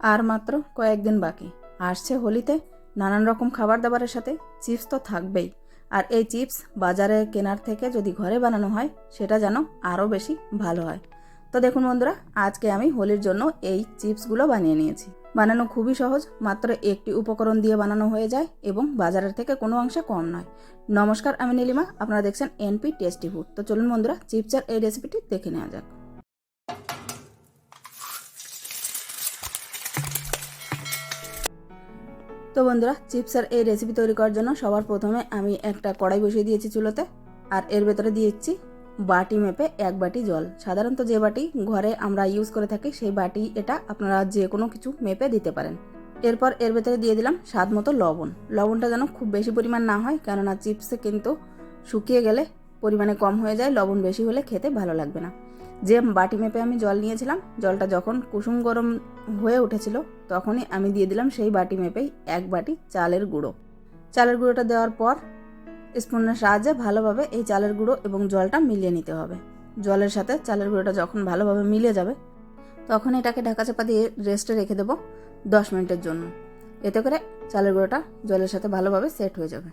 আর মাত্র কয়েকদিন বাকি। আসছে হোলিতে নানান রকম খাবার দাবারের সাথে চিপস তো থাকবেই। আর এই চিপস বাজারে কেনার থেকে যদি ঘরে বানানো হয়, সেটা যেন আরও বেশি ভালো হয়। তো দেখুন বন্ধুরা, আজকে আমি হোলির জন্য এই চিপসগুলো বানিয়ে নিয়েছি। বানানো খুবই সহজ, মাত্র একটি উপকরণ দিয়ে বানানো হয়ে যায় এবং বাজারের থেকে কোনো অংশে কম নয়। নমস্কার, আমি নীলিমা, আপনারা দেখছেন এনপি টেস্টি ফুড। তো চলুন বন্ধুরা, চিপসের এই রেসিপিটি দেখে নেওয়া যাক। তো বন্ধুরা চিপসের এই রেসিপি তৈরি করার জন্য সবার প্রথমে আমি একটা কড়াই বসিয়ে দিয়েছি চুলোতে। আর এর ভেতরে দিয়েছি বাটি মেপে এক বাটি জল। সাধারণত যে বাটি ঘরে আমরা ইউজ করে থাকি, সেই বাটি এটা আপনারা যে কোনো কিছু মেপে দিতে পারেন। এরপর এর ভেতরে দিয়ে দিলাম স্বাদ মতো লবণ। লবণটা যেন খুব বেশি পরিমাণ না হয়, কেননা চিপসে কিন্তু শুকিয়ে গেলে পরিমাণে কম হয়ে যায়, লবণ বেশি হলে খেতে ভালো লাগবে না। যে বাটি মেপে আমি জল নিয়েছিলাম, জলটা যখন কুসুম গরম হয়ে উঠেছিল, তখনই আমি দিয়ে দিলাম সেই বাটি মেপেই এক বাটি চালের গুঁড়ো। চালের গুঁড়োটা দেওয়ার পর স্পুনের সাহায্যে ভালোভাবে এই চালের গুঁড়ো এবং জলটা মিলিয়ে নিতে হবে। জলের সাথে চালের গুঁড়োটা যখন ভালোভাবে মিলে যাবে, তখন এটাকে ঢাকা চাপা দিয়ে রেস্টে রেখে দেবো দশ মিনিটের জন্য। এতে করে চালের গুঁড়োটা জলের সাথে ভালোভাবে সেট হয়ে যাবে।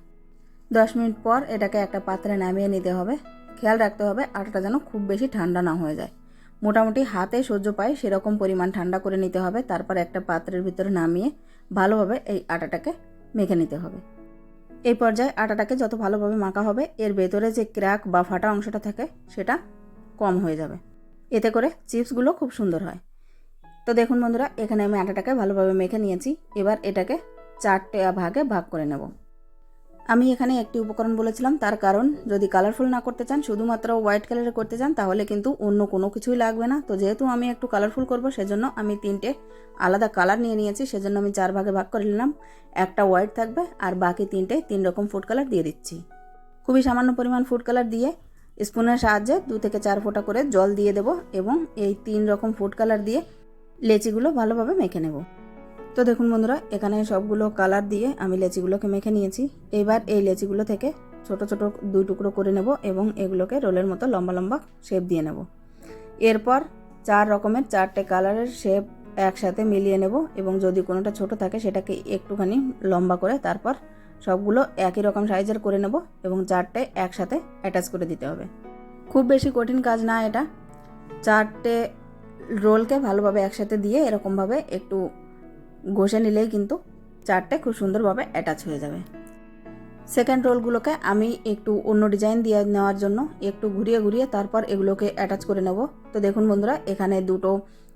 দশ মিনিট পর এটাকে একটা পাত্রে নামিয়ে নিতে হবে। খেয়াল রাখতে হবে আটাটা যেন খুব বেশি ঠান্ডা না হয়ে যায়। মোটামুটি হাতে সহ্য পায় সেরকম পরিমাণ ঠান্ডা করে নিতে হবে, তারপর একটা পাত্রের ভিতরে নামিয়ে ভালোভাবে এই আটাটাকে মেখে নিতে হবে। এই পর্যায়ে আটাটাকে যত ভালোভাবে মাখা হবে, এর ভেতরে যে ক্র্যাক বা ফাটা অংশটা থাকে সেটা কম হয়ে যাবে। এতে করে চিপসগুলো খুব সুন্দর হয়। তো দেখুন বন্ধুরা, এখানে আমি আটাটাকে ভালোভাবে মেখে নিয়েছি। এবার এটাকে চারটে ভাগে ভাগ করে নেব। আমি এখানে একটি উপকরণ বলেছিলাম, তার কারণ যদি কালারফুল না করতে চান, শুধুমাত্র হোয়াইট কালারে করতে চান, তাহলে কিন্তু অন্য কোনো কিছুই লাগবে না। তো যেহেতু আমি একটু কালারফুল করব, সেজন্য আমি তিনটে আলাদা কালার নিয়ে নিয়েছি, সেজন্য আমি চার ভাগে ভাগ করে নিলাম। একটা হোয়াইট থাকবে, আর বাকি তিনটে তিন রকম ফুড কালার দিয়ে দিচ্ছি। খুবই সামান্য পরিমাণ ফুড কালার দিয়ে স্পুনের সাহায্যে দু থেকে চার ফোঁটা করে জল দিয়ে দেব এবং এই তিন রকম ফুড কালার দিয়ে লেচিগুলো ভালোভাবে মেখে নেব। তো দেখুন বন্ধুরা, এখানে সবগুলো কালার দিয়ে আমি লেচিগুলোকে মেখে নিয়েছি। এবার এই লেচিগুলো থেকে ছোট ছোট দুই টুকরো করে নেব এবং এগুলোকে রোলের মতো লম্বা লম্বা শেপ দিয়ে নেব। এরপর চার রকমের চারটে কালারের শেপ একসাথে মিলিয়ে নেব এবং যদি কোনোটা ছোট থাকে সেটাকে একটুখানি লম্বা করে তারপর সবগুলো একই রকম সাইজের করে নেব এবং চারটে একসাথে অ্যাটাচ করে দিতে হবে। খুব বেশি কঠিন কাজ না এটা। চারটে রোলকে ভালোভাবে একসাথে দিয়ে এরকমভাবে একটু ঘষে নিলেই কিন্তু চারটে খুব সুন্দরভাবে অ্যাটাচ হয়ে যাবে। সেকেন্ড রোলগুলোকে আমি একটু অন্য ডিজাইন দিয়ে নেওয়ার জন্য একটু ঘুরিয়ে ঘুরিয়ে তারপর এগুলোকে অ্যাটাচ করে নেব। তো দেখুন বন্ধুরা, এখানে দুটো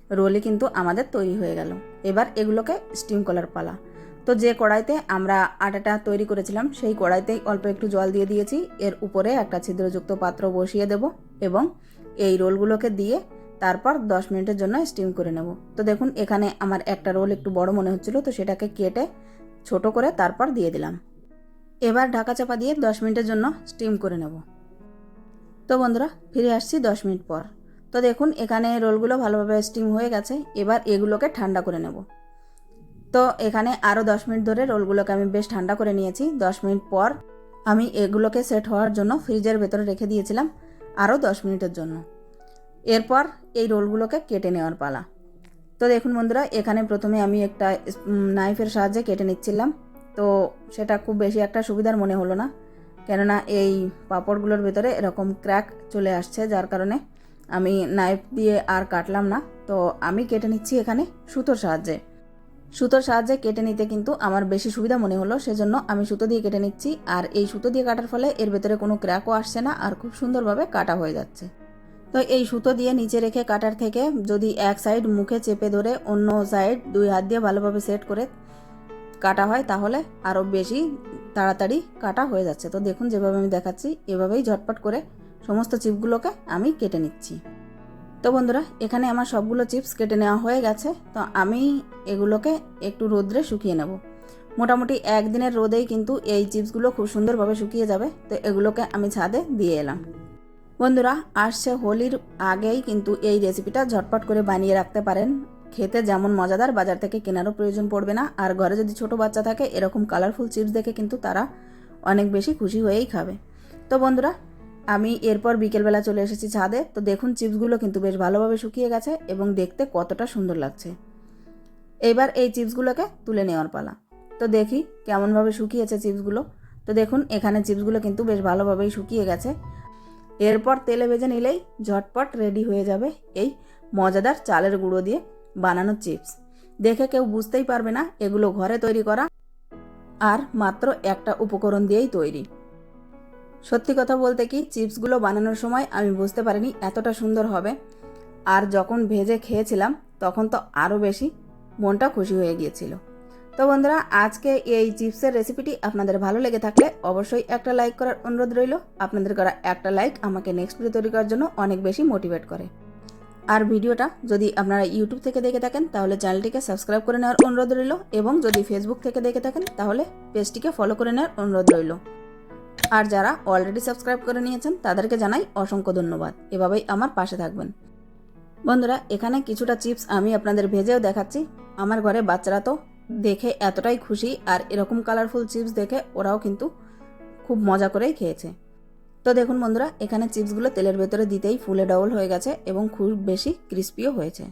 রোলই কিন্তু আমাদের তৈরি হয়ে গেল। এবার এগুলোকে স্টিম কলার পালা। তো যে কড়াইতে আমরা আটাটা তৈরি করেছিলাম, সেই কড়াইতেই অল্প একটু জল দিয়ে দিয়েছি। এর উপরে একটা ছিদ্রযুক্ত পাত্র বসিয়ে দেব এবং এই রোলগুলোকে দিয়ে তারপর দশ মিনিটের জন্য স্টিম করে নেব। তো দেখুন, এখানে আমার একটা রোল একটু বড় মনে হচ্ছিল, তো সেটাকে কেটে ছোট করে তারপর দিয়ে দিলাম। এবার ঢাকা চাপা দিয়ে দশ মিনিটের জন্য স্টিম করে নেব। তো বন্ধুরা, ফিরে আসছি দশ মিনিট পর। তো দেখুন, এখানে রোলগুলো ভালোভাবে স্টিম হয়ে গেছে, এবার এগুলোকে ঠান্ডা করে নেব। তো এখানে আরও দশ মিনিট ধরে রোলগুলোকে আমি বেশ ঠান্ডা করে নিয়েছি। দশ মিনিট পর আমি এগুলোকে সেট হওয়ার জন্য ফ্রিজের ভেতরে রেখে দিয়েছিলাম আরও দশ মিনিটের জন্য। এরপর এই রোলগুলোকে কেটে নেওয়ার পালা। তো দেখুন বন্ধুরা, এখানে প্রথমে আমি একটা নাইফের সাহায্যে কেটে নিচ্ছিলাম। তো সেটা খুব বেশি একটা সুবিধার মনে হলো না। কেননা এই পাঁপড়গুলোর ভেতরে এরকম ক্র্যাক চলে আসছে, যার কারণে আমি নাইফ দিয়ে আর কাটলাম না। তো আমি কেটে নিচ্ছি এখানে সুতোর সাহায্যে। সুতোর সাহায্যে কেটে নিতে কিন্তু আমার বেশি সুবিধা মনে হলো, সেজন্য আমি সুতো দিয়ে কেটে নিচ্ছি। আর এই সুতো দিয়ে কাটার ফলে এর ভেতরে কোনো ক্র্যাকও আসছে না, আর খুব সুন্দরভাবে কাটা হয়ে যাচ্ছে। তো এই সুতো দিয়ে নিচে রেখে কাটার থেকে যদি এক সাইড মুখে চেপে ধরে অন্য সাইড দুই হাত দিয়ে ভালোভাবে সেট করে কাটা হয়, তাহলে আরও বেশি তাড়াতাড়ি কাটা হয়ে যাচ্ছে। তো দেখুন, যেভাবে আমি দেখাচ্ছি, এভাবেই ঝটপট করে সমস্ত চিপগুলোকে আমি কেটে নিচ্ছি। তো বন্ধুরা, এখানে আমার সবগুলো চিপস কেটে নেওয়া হয়ে গেছে। তো আমি এগুলোকে একটু রোদ্রে শুকিয়ে নেব। মোটামুটি একদিনের রোদেই কিন্তু এই চিপসগুলো খুব সুন্দরভাবে শুকিয়ে যাবে। তো এগুলোকে আমি ছাদে দিয়ে এলাম। বন্ধুরা, আসছে হোলির আগেই কিন্তু এই রেসিপিটা ঝটপট করে বানিয়ে রাখতে পারেন। খেতে যেমন মজাদার, বাজার থেকে কেনারও প্রয়োজন পড়বে না। আর ঘরে যদি ছোট বাচ্চা থাকে, এরকম কালারফুল চিপস দেখে কিন্তু তারা অনেক বেশি খুশি হয়েই খাবে। তো বন্ধুরা, আমি এরপর বিকেলবেলা চলে এসেছি ছাদে। তো দেখুন চিপসগুলো কিন্তু বেশ ভালোভাবে শুকিয়ে গেছে এবং দেখতে কতটা সুন্দর লাগছে। এবার এই চিপসগুলোকে তুলে নেওয়ার পালা। তো দেখি কেমনভাবে শুকিয়েছে চিপসগুলো তো দেখুন, এখানে চিপসগুলো কিন্তু বেশ ভালোভাবেই শুকিয়ে গেছে। এরপর তেলে ভেজে নিলেই ঝটপট রেডি হয়ে যাবে এই মজাদার চালের গুঁড়ো দিয়ে বানানো চিপস। দেখে কেউ বুঝতেই পারবে না এগুলো ঘরে তৈরি করা আর মাত্র একটা উপকরণ দিয়েই তৈরি। সত্যি কথা বলতে কি, চিপসগুলো বানানোর সময় আমি বুঝতে পারিনি এতটা সুন্দর হবে। আর যখন ভেজে খেয়েছিলাম, তখন তো আরও বেশি মনটা খুশি হয়ে গিয়েছিল। তো বন্ধুরা, আজকে এই চিপসের রেসিপিটি আপনাদের ভালো লেগে থাকলে অবশ্যই একটা লাইক করার অনুরোধ রইল। আপনাদের করা একটা লাইক আমাকে নেক্সট ভিডিও তৈরি করার জন্য অনেক বেশি মোটিভেট করে। আর ভিডিওটা যদি আপনারা ইউটিউব থেকে দেখে থাকেন, তাহলে চ্যানেলটিকে সাবস্ক্রাইব করে নেওয়ার অনুরোধ রইল এবং যদি ফেসবুক থেকে দেখে থাকেন, তাহলে পেজটিকে ফলো করে নেওয়ার অনুরোধ রইল। আর যারা অলরেডি সাবস্ক্রাইব করে নিয়েছেন, তাদেরকে জানাই অসংখ্য ধন্যবাদ। এভাবেই আমার পাশে থাকবেন। বন্ধুরা, এখানে কিছুটা চিপস আমি আপনাদের ভেজেও দেখাচ্ছি। আমার ঘরে বাচ্চারা তো দেখে এতটাই খুশি আর এরকম কালারফুল চিপস দেখে ওরাও কিন্তু খুব মজা করেই খেয়েছে। তো দেখুন বন্ধুরা, এখানে চিপসগুলো তেলের ভেতরে দিতেই ফুলে ডবল হয়ে গেছে এবং খুব বেশি ক্রিস্পিও হয়েছে।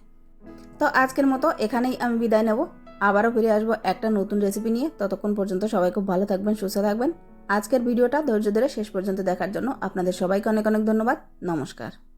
তো আজকের মতো এখানেই আমি বিদায় নেব। আবারও ফিরে আসব একটা নতুন রেসিপি নিয়ে। ততক্ষণ পর্যন্ত সবাই খুব ভালো থাকবেন, সুস্থ থাকবেন। আজকের ভিডিওটা ধৈর্য ধরে শেষ পর্যন্ত দেখার জন্য আপনাদের সবাইকে অনেক অনেক ধন্যবাদ। নমস্কার।